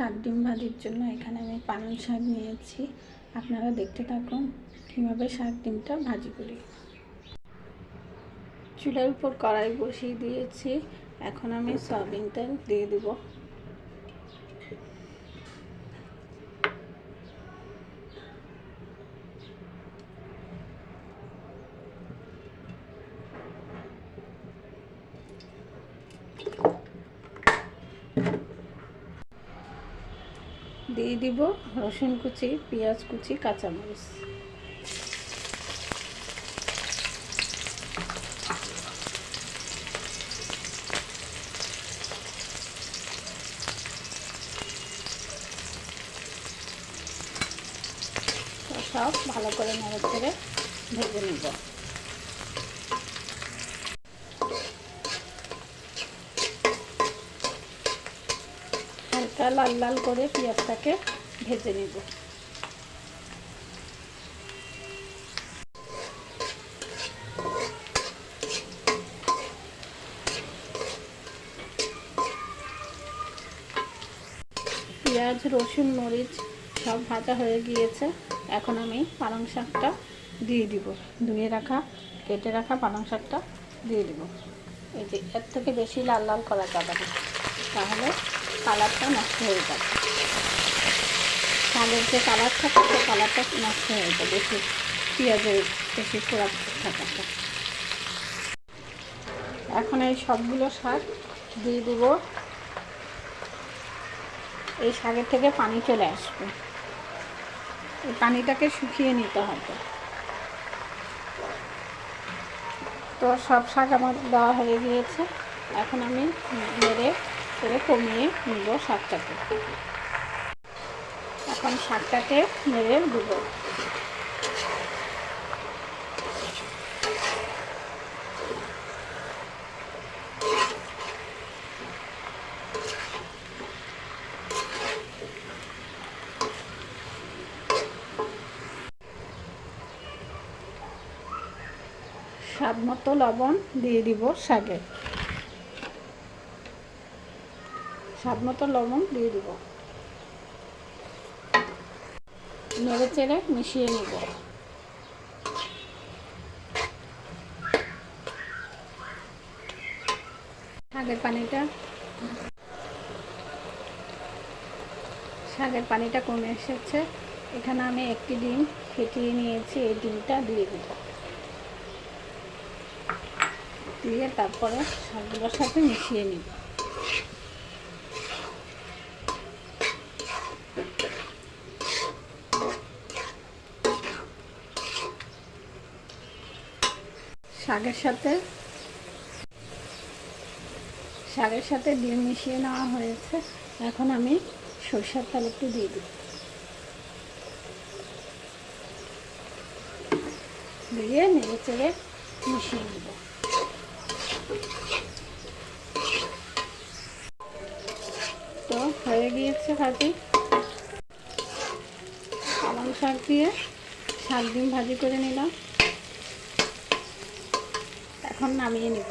শাক ডিম ভাজির জন্য এখানে আমি পালং শাক নিয়েছি। আপনারা দেখতে থাকুন কীভাবে শাক ডিমটা ভাজি করি। চুলার উপর কড়াই বসিয়ে দিয়েছি। এখন আমি সয়াবিনটা দিয়ে দেব। দিয়ে দিব রসুন কুচি পেঁয়াজ কুচি কাঁচামরিচ। সব ভালো করে নেড়ে ভেজে নেব। হালকা লাল লাল করে পেঁয়াজটাকে ভেজে নেব। পেঁয়াজ, রসুন, মরিচ সব ভাজা হয়ে গিয়েছে। এখন আমি পালং শাকটা দিয়ে দিব। ধুয়ে রাখা, কেটে রাখা পালং শাকটা দিয়ে দিব। এই যে, এর থেকে বেশি লাল লাল করা যাবে তাহলে কালারটা নষ্ট হয়ে যাবে। শাকের যে কালার থাকে সে কালারটা নষ্ট হয়ে যাবে বেশি। পেঁয়াজের বেশি পোড়া থাকাটা। এখন এই সবগুলো শাক দিয়ে দেবো। এই শাকের থেকে পানি চলে আসবে। এই পানিটাকে শুকিয়ে নিতে হবে। তো সব শাক আমার দেওয়া হয়ে গিয়েছে। এখন আমি নেড়ে করে কমিয়ে নিব শাকটাকে। এখন শাকটাকে নেড়ে দেবো। স্বাদ মতো লবণ দিয়ে দিব শাকে। স্বাদ মতো লবণ দিয়ে দিব। নেড়ে চেড়ে মিশিয়ে নিব। শাকের পানিটা শাকের পানিটা কমে এসেছে। এখানে আমি একটি ডিম ফেটিয়ে নিয়েছি, এই ডিমটা দিয়ে দিব। দিয়ে তারপরে সবগুলোর সাথে মিশিয়ে নিব। শাকের সাথে। শাকের সাথে ডিম মিশিয়ে নেওয়া হয়েছে। এখন আমি সরষের তেল একটু দিয়ে দিই। দিয়ে নেড়ে চেড়ে মিশিয়ে নেব। তো হয়ে গিয়েছে ভাজি। পালং শাক দিয়ে শাক ডিম ভাজি করে নিলাম। এখন নামিয়ে নিব।